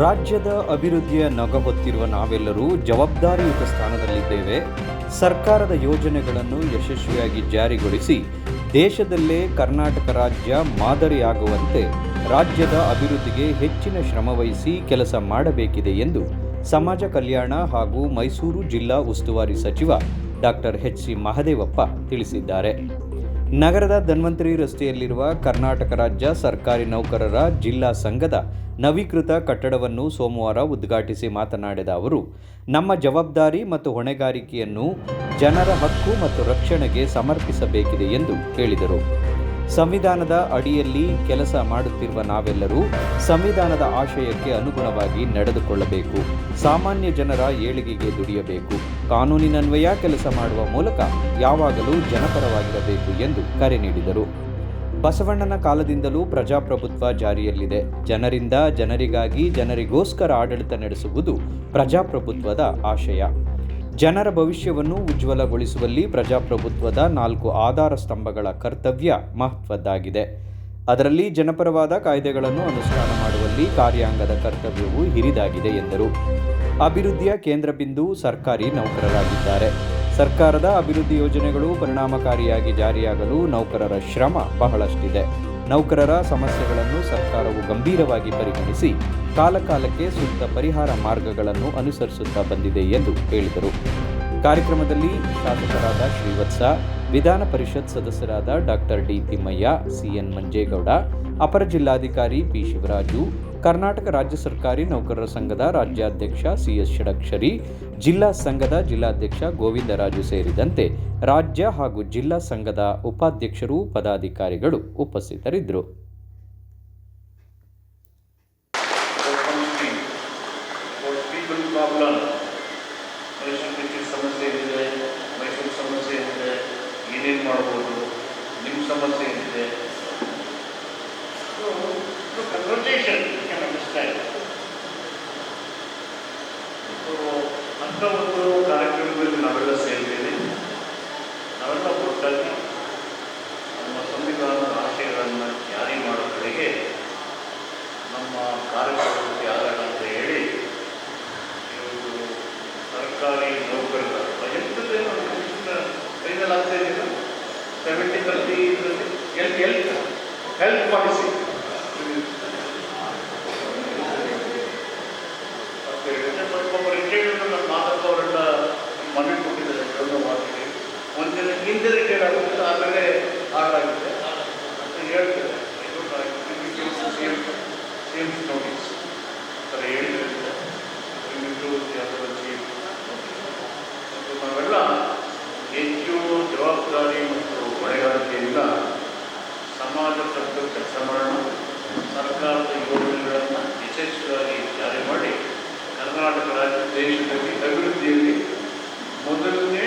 ರಾಜ್ಯದ ಅಭಿವೃದ್ಧಿಯ ನಗ ಹೊತ್ತಿರುವ ನಾವೆಲ್ಲರೂ ಜವಾಬ್ದಾರಿಯುತ ಸ್ಥಾನದಲ್ಲಿದ್ದೇವೆ. ಸರ್ಕಾರದ ಯೋಜನೆಗಳನ್ನು ಯಶಸ್ವಿಯಾಗಿ ಜಾರಿಗೊಳಿಸಿ ದೇಶದಲ್ಲೇ ಕರ್ನಾಟಕ ರಾಜ್ಯ ಮಾದರಿಯಾಗುವಂತೆ ರಾಜ್ಯದ ಅಭಿವೃದ್ಧಿಗೆ ಹೆಚ್ಚಿನ ಶ್ರಮವಹಿಸಿ ಕೆಲಸ ಮಾಡಬೇಕಿದೆ ಎಂದು ಸಮಾಜ ಕಲ್ಯಾಣ ಹಾಗೂ ಮೈಸೂರು ಜಿಲ್ಲಾ ಉಸ್ತುವಾರಿ ಸಚಿವ ಡಾಕ್ಟರ್ ಎಚ್ ಸಿ ಮಹದೇವಪ್ಪ ತಿಳಿಸಿದ್ದಾರೆ. ನಗರದ ಧನ್ವಂತರಿ ರಸ್ತೆಯಲ್ಲಿರುವ ಕರ್ನಾಟಕ ರಾಜ್ಯ ಸರ್ಕಾರಿ ನೌಕರರ ಜಿಲ್ಲಾ ಸಂಘದ ನವೀಕೃತ ಕಟ್ಟಡವನ್ನು ಸೋಮವಾರ ಉದ್ಘಾಟಿಸಿ ಮಾತನಾಡಿದ ಅವರು, ನಮ್ಮ ಜವಾಬ್ದಾರಿ ಮತ್ತು ಹೊಣೆಗಾರಿಕೆಯನ್ನು ಜನರ ಹಕ್ಕು ಮತ್ತು ರಕ್ಷಣೆಗೆ ಸಮರ್ಪಿಸಬೇಕಿದೆ ಎಂದು ಹೇಳಿದರು ಸಂವಿಧಾನದ ಅಡಿಯಲ್ಲಿ ಕೆಲಸ ಮಾಡುತ್ತಿರುವ ನಾವೆಲ್ಲರೂ ಸಂವಿಧಾನದ ಆಶಯಕ್ಕೆ ಅನುಗುಣವಾಗಿ ನಡೆದುಕೊಳ್ಳಬೇಕು. ಸಾಮಾನ್ಯ ಜನರ ಏಳಿಗೆಗೆ ದುಡಿಯಬೇಕು. ಕಾನೂನಿನನ್ವಯ ಕೆಲಸ ಮಾಡುವ ಮೂಲಕ ಯಾವಾಗಲೂ ಜನಪರವಾಗಿರಬೇಕು ಎಂದು ಕರೆ ನೀಡಿದರು. ಬಸವಣ್ಣನ ಕಾಲದಿಂದಲೂ ಪ್ರಜಾಪ್ರಭುತ್ವ ಜಾರಿಯಲ್ಲಿದೆ. ಜನರಿಂದ ಜನರಿಗಾಗಿ ಜನರಿಗೋಸ್ಕರ ಆಡಳಿತ ನಡೆಸುವುದು ಪ್ರಜಾಪ್ರಭುತ್ವದ ಆಶಯ. ಜನರ ಭವಿಷ್ಯವನ್ನು ಉಜ್ವಲಗೊಳಿಸುವಲ್ಲಿ ಪ್ರಜಾಪ್ರಭುತ್ವದ ನಾಲ್ಕು ಆಧಾರ ಸ್ತಂಭಗಳ ಕರ್ತವ್ಯ ಮಹತ್ವದ್ದಾಗಿದೆ. ಅದರಲ್ಲಿ ಜನಪರವಾದ ಕಾಯ್ದೆಗಳನ್ನು ಅನುಷ್ಠಾನ ಮಾಡುವಲ್ಲಿ ಕಾರ್ಯಾಂಗದ ಕರ್ತವ್ಯವು ಹಿರಿದಾಗಿದೆ ಎಂದರು. ಅಭಿವೃದ್ಧಿಯ ಕೇಂದ್ರ ಬಿಂದು ಸರ್ಕಾರಿ ನೌಕರರಾಗಿದ್ದಾರೆ. ಸರ್ಕಾರದ ಅಭಿವೃದ್ಧಿ ಯೋಜನೆಗಳು ಪರಿಣಾಮಕಾರಿಯಾಗಿ ಜಾರಿಯಾಗಲು ನೌಕರರ ಶ್ರಮ ಬಹಳಷ್ಟಿದೆ. ನೌಕರರ ಸಮಸ್ಯೆಗಳನ್ನು ಸರ್ಕಾರವು ಗಂಭೀರವಾಗಿ ಪರಿಗಣಿಸಿ ಕಾಲಕಾಲಕ್ಕೆ ಸೂಕ್ತ ಪರಿಹಾರ ಮಾರ್ಗಗಳನ್ನು ಅನುಸರಿಸುತ್ತಾ ಬಂದಿದೆ ಎಂದು ಹೇಳಿದರು. ಕಾರ್ಯಕ್ರಮದಲ್ಲಿ ಶಾಸಕರಾದ ಶ್ರೀವತ್ಸ, ವಿಧಾನ ಪರಿಷತ್ ಸದಸ್ಯರಾದ doctor D Thimmaiah CN Manjegowda, ಅಪರ ಜಿಲ್ಲಾಧಿಕಾರಿ ಪಿ ಶಿವರಾಜು ಕರ್ನಾಟಕ ರಾಜ್ಯ ಸರ್ಕಾರಿ ನೌಕರರ ಸಂಘದ ರಾಜ್ಯಾಧ್ಯಕ್ಷ ಸಿಎಸ್ ಷಡಕ್ಷರಿ ಜಿಲ್ಲಾ ಸಂಘದ ಜಿಲ್ಲಾಧ್ಯಕ್ಷ ಗೋವಿಂದರಾಜು ಸೇರಿದಂತೆ ರಾಜ್ಯ ಹಾಗೂ ಜಿಲ್ಲಾ ಸಂಘದ ಉಪಾಧ್ಯಕ್ಷರು, ಪದಾಧಿಕಾರಿಗಳು ಉಪಸ್ಥಿತರಿದ್ದರು. ಸಮಸ್ಯೆ ಏನಿದೆ, ಏನೇನು ಮಾಡ್ಬೋದು ನಿಮ್ಮ ಸಮಸ್ಯೆ ಏನಿದೆ so you can understand so ಅಂಥ ಒಂದು ಕಾರ್ಯಕ್ರಮದಲ್ಲಿ ನಾವೆಲ್ಲ ಸೇರಿದ್ದೇವೆ ನಾವೆಲ್ಲ ಒಟ್ಟಾಗಿ ನಮ್ಮ ಸಂವಿಧಾನದ ಆಶಯಗಳನ್ನು ಜಾರಿ ಮಾಡೋ ಕಡೆಗೆ ನಮ್ಮ ಕಾರ್ಯಕ್ರಮಕ್ಕೆ ಆಗೋಣ ಅಂತ ಹೇಳಿ ಇವತ್ತು ಸರ್ಕಾರಿ ನೌಕರರ ಎಂಟದೇ ಫೈನಲ್ ಆಗ್ತಾ ಇದೆಯಲ್ಲ ಸೆವೆಂಟಿ ತರ್ಟಿ ಇದರಲ್ಲಿ ಹೆಲ್ತ್ ಹೆಲ್ತ್ ಹೆಲ್ತ್ ಪಾಲಿಸಿ ಮನವಿ ಕೊಟ್ಟಿದ್ದಾರೆ ಮಾತಿಗೆ ಒಂದಿನ ಹಿಂದೆ ರಿಟೈರ್ಡ್ ಆಗುತ್ತೆ ಆಮೇಲೆ ಹಾಗಾಗುತ್ತೆ ಅಂತ ಹೇಳ್ತಾರೆ ಸೇಮ್ ಸೇಮ್ ನೋಟಿಸ್ ಥರ ಹೇಳಿದ್ರಿಂದ ದಯವಿಟ್ಟು ಅದರ ಚೀಫ್ ಮತ್ತು ನಾವೆಲ್ಲ ಹೆಚ್ಚು ಜವಾಬ್ದಾರಿ ಮತ್ತು ಹೊಣೆಗಾರಿಕೆಯಿಂದ ಸಮಾಜ ತಕ್ಕ ಕೆಲಸ ಮಾಡೋಣ ಸರ್ಕಾರದ ಯೋಜನೆಗಳನ್ನು ಯಶಸ್ವಿಯಾಗಿ ಜಾರಿ ಮಾಡಿ ಕರ್ನಾಟಕ ರಾಜ್ಯ ದೇಶದಲ್ಲಿ ಅಭಿವೃದ್ಧಿಯಲ್ಲಿ ಮೊದಲನೇ